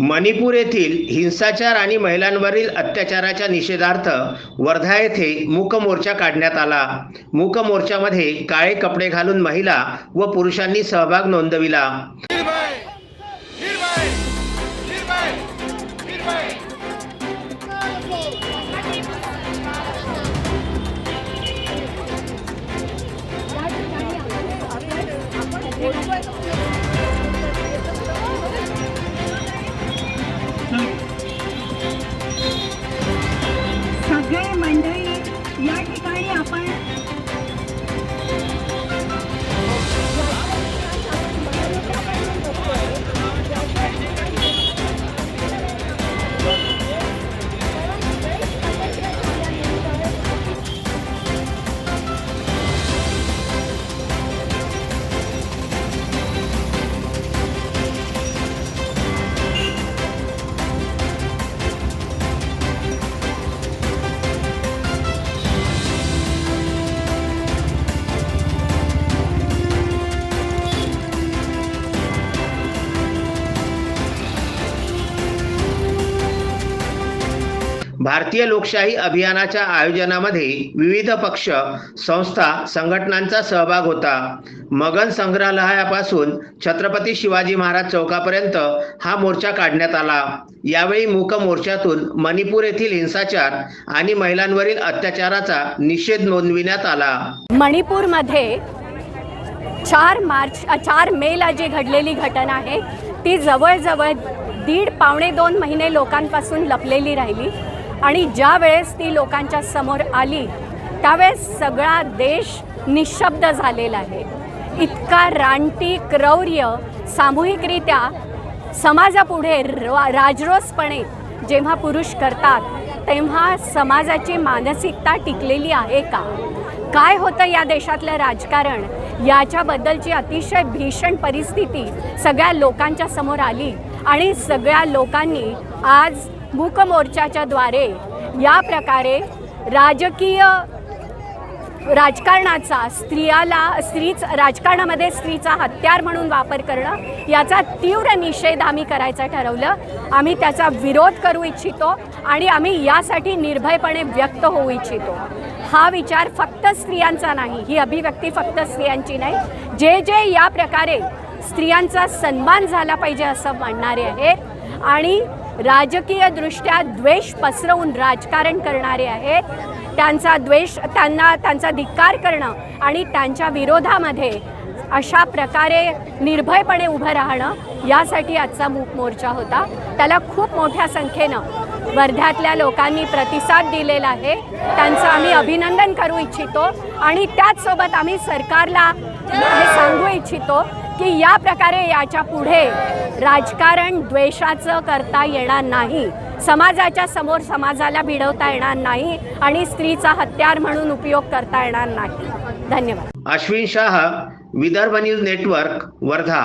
मणिपूर येथील हिंसाचार आणि महिलांवरील अत्याचाराच्या निषेधार्थ वर्धा येथे मूक मोर्चा काढण्यात आला. मूक मोर्चामध्ये काळे कपडे घालून महिला व पुरुषांनी सहभाग नोंदविला. भारतीय लोकशाही अभियानाच्या आयोजनामध्ये विविध पक्ष संस्था संघटनांचा सहभाग होता. मगन संग्रहालयापासून छत्रपती शिवाजी महाराज चौकापर्यंत हा मोर्चा काढण्यात आला. यावेळी मूक मोर्चातून मणिपूर येथील हिंसाचार आणि महिलांवरील अत्याचाराचा निषेध नोंदविण्यात आला. मणिपूरमध्ये चार मार्च चार मेला जी घडलेली घटना आहे ती जवळजवळ दीड पावणे दोन महिने लोकांपासून लपलेली राहिली. आणि ज्या वेळेस ती लोकांच्या समोर आली त्यावेळेस सगळा देश निशब्द झालेला आहे. इतका रानटी क्रौर्य सामूहिकरित्या समाजापुढे रा- राजरोसपणे जेव्हा पुरुष करतात तेव्हा समाजाची मानसिकता टिकलेली आहे का? काय होतं या देशातलं राजकारण? याच्याबद्दलची अतिशय भीषण परिस्थिती सगळ्या लोकांच्या समोर आली आणि सगळ्या लोकांनी आज मूकमोर्चाच्या द्वारे या प्रकारे राजकीय राजकारणाचा स्त्रियाला स्त्रीच राजकारणामध्ये स्त्रीचा हत्यार म्हणून वापर करणं याचा तीव्र निषेध आम्ही करायचं ठरवलं. आम्ही त्याचा विरोध करू इच्छितो आणि आम्ही यासाठी निर्भयपणे व्यक्त होऊ इच्छितो. हा विचार फक्त स्त्रियांचा नाही ही अभिव्यक्ती फक्त स्त्रियांची नाही. जे जे या प्रकारे स्त्रियांचा सन्मान झाला पाहिजे असं म्हणणारे आहेत आणि राजकीयदृष्ट्या द्वेष पसरवून राजकारण करणारे आहेत. त्यांचा द्वेष त्यांना त्यांचा धिक्कार करणं आणि त्यांच्या विरोधामध्ये अशा प्रकारे निर्भयपणे उभं राहणं यासाठी आजचा मूक मोर्चा होता. त्याला खूप मोठ्या संख्येनं वर्ध्यातल्या लोकांनी प्रतिसाद दिलेला आहे. त्यांचं आम्ही अभिनंदन करू इच्छितो. आणि त्याचसोबत आम्ही सरकारला हे सांगू इच्छितो की या प्रकारे याच्यापुढे राजकारण द्वेषाचं करता येणार नाही. समाजाच्या समोर समाजाला भिडवता येणार नाही आणि स्त्रीचा हत्यार म्हणून उपयोग करता येणार नाही. धन्यवाद. Ashwin Shah Vidarbha news network Wardha.